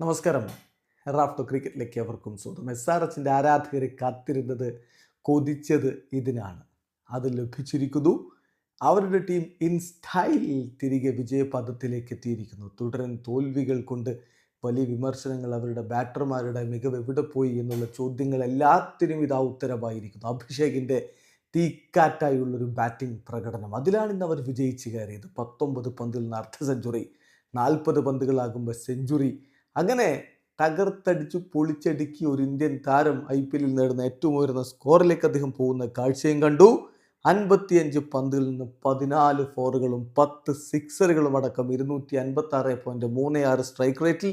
നമസ്കാരം. റാഫ്റ്റോ ക്രിക്കറ്റിലേക്ക് അവർക്കും സ്വന്തം എസ് ആർ എച്ചിന്റെ ആരാധകർ കാത്തിരുന്നത് കൊതിച്ചത് ഇതിനാണ്. അത് ലഭിച്ചിരിക്കുന്നു. അവരുടെ ടീം ഇൻ സ്റ്റൈലിൽ തിരികെ വിജയപഥത്തിലേക്ക് എത്തിയിരിക്കുന്നു. തുടരൻ തോൽവികൾ കൊണ്ട് വലിയ വിമർശനങ്ങൾ അവരുടെ ബാറ്റർമാരുടെ മികവ് എവിടെ പോയി എന്നുള്ള ചോദ്യങ്ങൾ എല്ലാത്തിനും ഇതാ ഉത്തരമായിരിക്കുന്നു അഭിഷേകിന്റെ തീക്കാറ്റായുള്ളൊരു ബാറ്റിംഗ് പ്രകടനം. അതിലാണ് ഇന്ന് അവർ വിജയിച്ച് കയറിയത്. പത്തൊമ്പത് പന്തിൽ നിന്ന് അർദ്ധ സെഞ്ചുറി നാൽപ്പത് പന്തുകളാകുമ്പോൾ സെഞ്ചുറി അങ്ങനെ തകർത്തടിച്ചു പൊളിച്ചടുക്കി ഒരു ഇന്ത്യൻ താരം ഐ പി എല്ലിൽ നേടുന്ന ഏറ്റവും ഉയർന്ന സ്കോറിലേക്ക് അദ്ദേഹം പോകുന്ന കാഴ്ചയും കണ്ടു. അൻപത്തിയഞ്ച് പന്തുകളിൽ നിന്ന് പതിനാല് ഫോറുകളും പത്ത് സിക്സറുകളും അടക്കം ഇരുന്നൂറ്റി അൻപത്തി ആറ് പോയിന്റ് മൂന്ന് ആറ് സ്ട്രൈക്ക് റേറ്റിൽ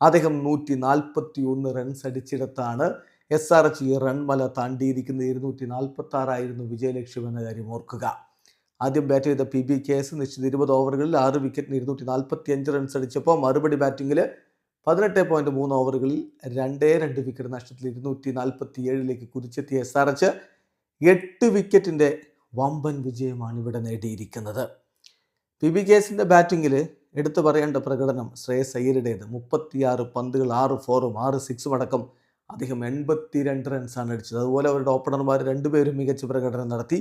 അദ്ദേഹം നൂറ്റി നാൽപ്പത്തി ഒന്ന് റൺസ് അടിച്ചിടത്താണ് എസ് ആർ എച്ച് ഈ റൺമല താണ്ടിയിരിക്കുന്നത്. ഇരുന്നൂറ്റി നാൽപ്പത്തി ആറായിരുന്നു വിജയലക്ഷ്യം എന്ന കാര്യം ഓർക്കുക. ആദ്യം ബാറ്റ് ചെയ്ത പി ബി കെ എസ് നിശ്ചിത ഇരുപത് ഓവറുകളിൽ ആറ് വിക്കറ്റിന് ഇരുന്നൂറ്റി നാൽപ്പത്തി അഞ്ച് റൺസ് അടിച്ചപ്പോൾ മറുപടി ബാറ്റിങ്ങിൽ പതിനെട്ട് പോയിന്റ് മൂന്ന് ഓവറുകളിൽ രണ്ടേ രണ്ട് വിക്കറ്റ് നഷ്ടത്തിൽ ഇരുന്നൂറ്റി നാൽപ്പത്തി ഏഴിലേക്ക് കുതിച്ചെത്തിയ എസ് ആർ എച്ച് എട്ട് വിക്കറ്റിന്റെ വമ്പൻ വിജയമാണ് ഇവിടെ നേടിയിരിക്കുന്നത്. പി ബി കേസിന്റെ ബാറ്റിങ്ങിൽ എടുത്തു പറയേണ്ട പ്രകടനം ശ്രേയസ് അയ്യരുടേത്. മുപ്പത്തിയാറ് പന്തുകൾ ആറ് ഫോറും ആറ് സിക്സും അടക്കം അദ്ദേഹം എൺപത്തി രണ്ട് റൺസാണ് അടിച്ചത്. അതുപോലെ അവരുടെ ഓപ്പണർമാർ രണ്ടുപേരും മികച്ച പ്രകടനം നടത്തി.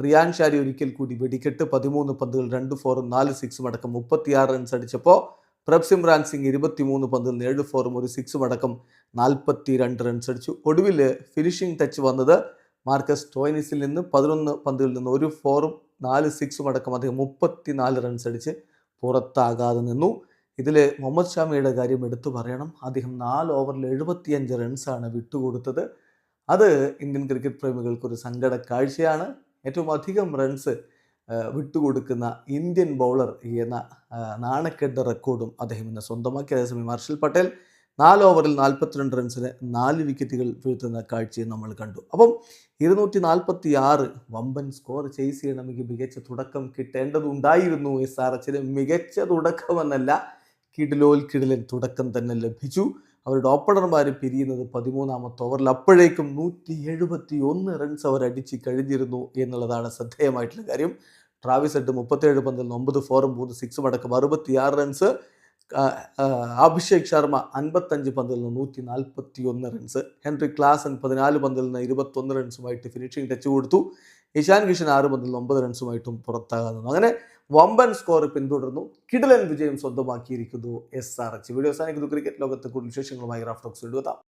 പ്രിയാൻഷാരി ഒരിക്കൽ കൂടി വെടിക്കെട്ട് പതിമൂന്ന് പന്തുകൾ രണ്ട് ഫോറും നാല് സിക്സും അടക്കം മുപ്പത്തിയാറ് റൺസ് അടിച്ചപ്പോൾ പ്രഭ് സിമ്രാൻ സിംഗ് ഇരുപത്തിമൂന്ന് പന്തിൽ ഏഴ് ഫോറും ഒരു സിക്സും അടക്കം നാൽപ്പത്തി രണ്ട് റൺസ് അടിച്ചു. ഒടുവിൽ ഫിനിഷിംഗ് ടച്ച് വന്നത് മാർക്കസ് ടോയിനിസിൽ നിന്ന് പതിനൊന്ന് പന്തുകളിൽ നിന്ന് ഒരു ഫോറും നാല് സിക്സും അടക്കം അദ്ദേഹം മുപ്പത്തി നാല് റൺസ് അടിച്ച് പുറത്താകാതെ നിന്നു. ഇതിൽ മുഹമ്മദ് ഷാമിയുടെ കാര്യം എടുത്തു പറയണം. അദ്ദേഹം നാല് ഓവറിൽ എഴുപത്തിയഞ്ച് റൺസാണ് വിട്ടുകൊടുത്തത്. അത് ഇന്ത്യൻ ക്രിക്കറ്റ് പ്രേമികൾക്കൊരു സങ്കട കാഴ്ചയാണ് ഏറ്റവും അധികം റൺസ് വിട്ടുകൊടുക്കുന്ന ഇന്ത്യൻ ബൗളർ എന്ന നാണക്കെട്ട റെക്കോർഡും അദ്ദേഹം ഇന്ന് സ്വന്തമാക്കി. അതേസമയം ഹർഷൽ പട്ടേൽ നാല് ഓവറിൽ നാൽപ്പത്തിരണ്ട് റൺസിന് നാല് വിക്കറ്റുകൾ വീഴ്ത്തുന്ന കാഴ്ചയും നമ്മൾ കണ്ടു. അപ്പം ഇരുന്നൂറ്റി നാൽപ്പത്തി ആറ് വമ്പൻ സ്കോർ ചേസ് ചെയ്യണമെങ്കിൽ മികച്ച തുടക്കം കിട്ടേണ്ടതുണ്ടായിരുന്നു. എസ് ആർ എച്ചിന് മികച്ച തുടക്കമെന്നല്ല കിടിലോൽ കിടിലൻ തുടക്കം തന്നെ ലഭിച്ചു. അവരുടെ ഓപ്പണർമാർ പിരിയുന്നത് പതിമൂന്നാമത്തെ ഓവറിൽ അപ്പോഴേക്കും നൂറ്റി എഴുപത്തി ഒന്ന് റൺസ് അവർ അടിച്ച് കഴിഞ്ഞിരുന്നു എന്നുള്ളതാണ് ശ്രദ്ധേയമായിട്ടുള്ള കാര്യം. ട്രാവിസ് ഹെഡ് മുപ്പത്തേഴ് പന്തിൽ നിന്ന് ഒമ്പത് ഫോറും മൂന്ന് സിക്സും അടക്കം അറുപത്തിയാറ് റൺസ് ആ, ആ, അഭിഷേക് ശർമ്മ അൻപത്തഞ്ച് പന്തിൽ നിന്ന് നൂറ്റി നാൽപ്പത്തി ഒന്ന് റൺസ് ഹെൻറി ക്ലാസൻ പതിനാല് പന്തിൽ നിന്ന് ഇരുപത്തൊന്ന് റൺസുമായിട്ട് ഫിനിഷിംഗ് ടച്ച് കൊടുത്തു. ഇഷാൻ കിഷൻ ആറ് പന്തിൽ നിന്ന് ഒമ്പത് റൺസുമായിട്ടും പുറത്താകാൻ നിന്നു. അങ്ങനെ വമ്പൻ സ്കോർ പിന്തുടർന്നു കിടലൻ വിജയം സ്വന്തമാക്കിയിരിക്കുന്നു എസ് ആർ എച്ച് വീഡിയോ അവസാനിക്കുന്നു. ക്രിക്കറ്റ് ലോകത്തെ കൂടുതൽ വിശേഷങ്ങളുമായി റാഫ്റ്റോക്സ് എഴുതാം